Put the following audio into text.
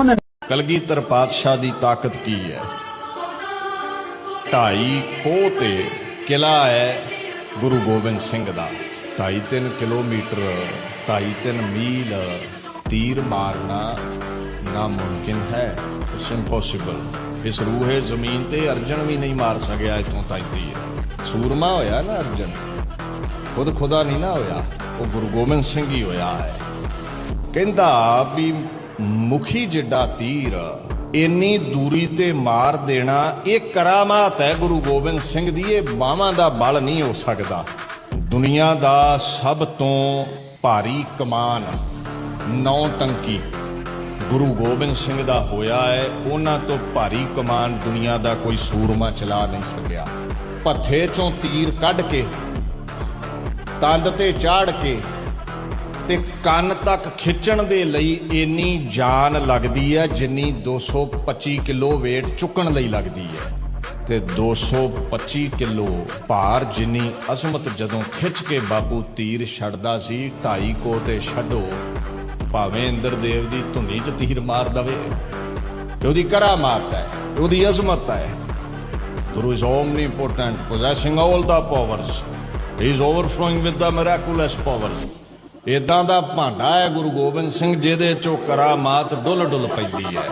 ਉਹਨਾਂ ਨੇ ਕਲਗੀਧਰ ਪਾਤਸ਼ਾਹ ਦੀ ਤਾਕਤ ਕੀ ਹੈ? ਢਾਈ ਕੋਹ ਤੇ ਕਿਲਾ ਹੈ ਗੁਰੂ ਗੋਬਿੰਦ ਸਿੰਘ ਦਾ। 2.5 ਕਿਲੋਮੀਟਰ 2.5 ਮੀਲ ਤੀਰ ਮਾਰਨਾ ਨਾ ਮੁਮਕਿਨ ਹੈ। ਇਟਸ ਇੰਪੋਸੀਬਲ ਇਸ ਰੂਹੇ ਜ਼ਮੀਨ ਤੇ ਅਰਜਨ ਵੀ ਨਹੀਂ ਮਾਰ ਸਕਿਆ ਇਥੋਂ ਤਾਈਂ ਹੈ ਸੂਰਮਾ ਹੋਇਆ ਨਾ ਅਰਜਨ? ਖੁਦ ਖੁਦਾ ਨਹੀਂ ਨਾ ਹੋਇਆ। ਉਹ ਗੁਰੂ ਗੋਬਿੰਦ ਸਿੰਘ ਹੀ ਹੋਇਆ ਹੈ। ਕਹਿੰਦਾ ਵੀ ਮੁਖੀ ਜਿੱਡਾ ਤੀਰ ਇੰਨੀ ਦੂਰੀ ਤੇ ਮਾਰ ਦੇਣਾ, ਇਹ ਕਰਾਮਾਤ ਹੈ ਗੁਰੂ ਗੋਬਿੰਦ ਸਿੰਘ ਦੀ, ਇਹ ਬਾਹਾਂ ਦਾ ਬਲ ਨਹੀਂ ਹੋ ਸਕਦਾ। ਦੁਨੀਆ ਦਾ ਸਭ ਤੋਂ ਭਾਰੀ ਕਮਾਨ, ਨੌ ਟੰਕੀ ਗੁਰੂ ਗੋਬਿੰਦ ਸਿੰਘ ਦਾ ਹੋਇਆ ਹੈ। ਉਹਨਾਂ ਤੋਂ ਭਾਰੀ ਕਮਾਨ ਦੁਨੀਆ ਦਾ ਕੋਈ ਸੂਰਮਾ ਚਲਾ ਨਹੀਂ ਸਕਿਆ। ਪੱਥੇ ਚੋਂ ਤੀਰ ਕੱਢ ਕੇ, ਤੰਦ ਤੇ ਚਾੜ ਕੇ ਤੇ ਕੰਨ ਤੱਕ ਖਿੱਚਣ ਦੇ ਲਈ ਇੰਨੀ ਜਾਨ ਲੱਗਦੀ ਹੈ ਜਿੰਨੀ 225 ਕਿਲੋ weight ਚੁੱਕਣ ਲਈ ਲੱਗਦੀ ਹੈ ਤੇ 225 ਕਿਲੋ ਭਾਰ ਜਿੰਨੀ ਅਜ਼ਮਤ ਜਦੋਂ ਖਿੱਚ ਕੇ ਬਾਪੂ ਤੀਰ ਛੱਡਦਾ ਸੀ ਢਾਈ ਕੋ ਤੇ ਛੱਡੋ ਭਾਵੇਂ ਇੰਦਰ ਦੇਵ ਦੀ ਧੁਨੀ 'ਚ ਤੀਰ ਮਾਰ ਦਵੇ ਉਹਦੀ ਉਹਦੀ ਕਰਾਮਾਤ ਹੈ ਉਹਦੀ ਅਜ਼ਮਤ ਹੈ Guru is omnipotent, possessing all the powers. He is overflowing with the miraculous powers. ਇਦਾਂ ਦਾ ਭਾਂਡਾ ਹੈ ਗੁਰੂ ਗੋਬਿੰਦ ਸਿੰਘ ਜਿਹਦੇ ਚੋਂ ਕਰਾਮਾਤ ਡੁੱਲ ਡੁੱਲ ਪੈਂਦੀ ਹੈ।